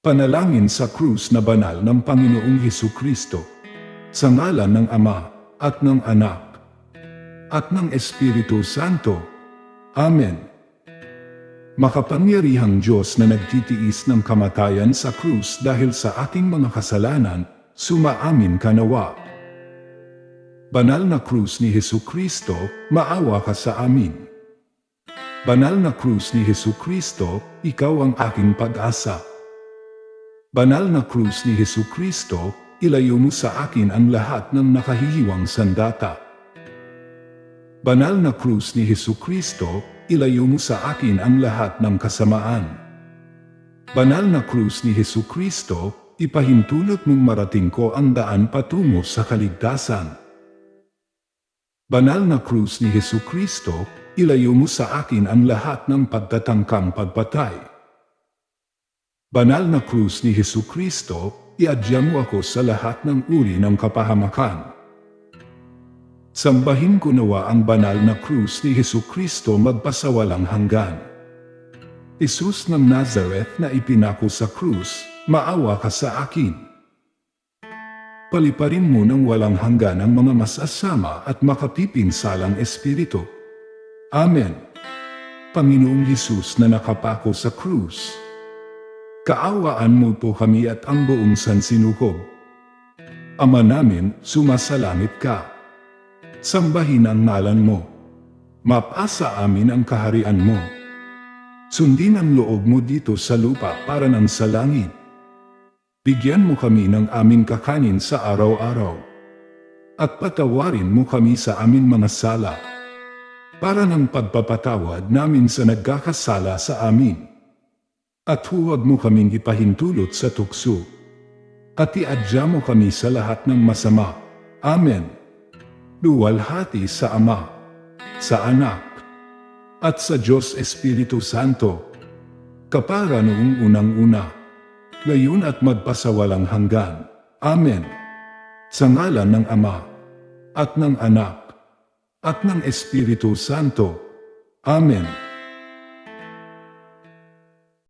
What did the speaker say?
Panalangin sa krus na banal ng Panginoong Hesu Kristo. Sa ngalan ng Ama, at ng Anak, at ng Espiritu Santo. Amen. Makapangyarihang Diyos na nagtitiis ng kamatayan sa krus dahil sa ating mga kasalanan, sumaamin ka nawa. Banal na krus ni Hesu Kristo, maawa ka sa amin. Banal na krus ni Hesu Kristo, ikaw ang aking pag-asa. Banal na krus ni Hesu Kristo, ilayo mo sa akin ang lahat ng nakahihiwang sandata. Banal na krus ni Hesu Kristo, ilayo mo sa akin ang lahat ng kasamaan. Banal na krus ni Hesu Kristo, ipahintulot mong marating ko ang daan patungo sa kaligtasan. Banal na krus ni Hesu Kristo, ilayo mo sa akin ang lahat ng pagtatangkang pagpatay. Banal na krus ni Hesu Kristo, iadya mo ako sa lahat ng uri ng kapahamakan. Sambahin ko nawa ang banal na krus ni Hesu Kristo magpasawalang hanggan. Jesus ng Nazareth na ipinako sa krus, maawa ka sa akin. Paliparin mo ng walang hanggan ang mga masasama at makatiping salang espiritu. Amen. Panginoong Hesus na nakapako sa krus. Kaawaan mo po kami at ang buong sansinukob. Ama namin, sumasalangit ka. Sambahin ang ngalan mo. Mapasa amin ang kaharian mo. Sundin ang loob mo dito sa lupa para ng sa langit. Bigyan mo kami ng aming kakanin sa araw-araw. At patawarin mo kami sa aming mga sala. Para ng pagpapatawad namin sa nagkakasala sa amin. At huwag mo kaming ipahintulot sa tukso. At iadya mo kami sa lahat ng masama. Amen. Luwalhati sa Ama, sa Anak, at sa Diyos Espiritu Santo. Kapara noong unang-una ngayon at magpasawalang hanggan. Amen. Sa ngalan ng Ama, at ng Anak, at ng Espiritu Santo. Amen.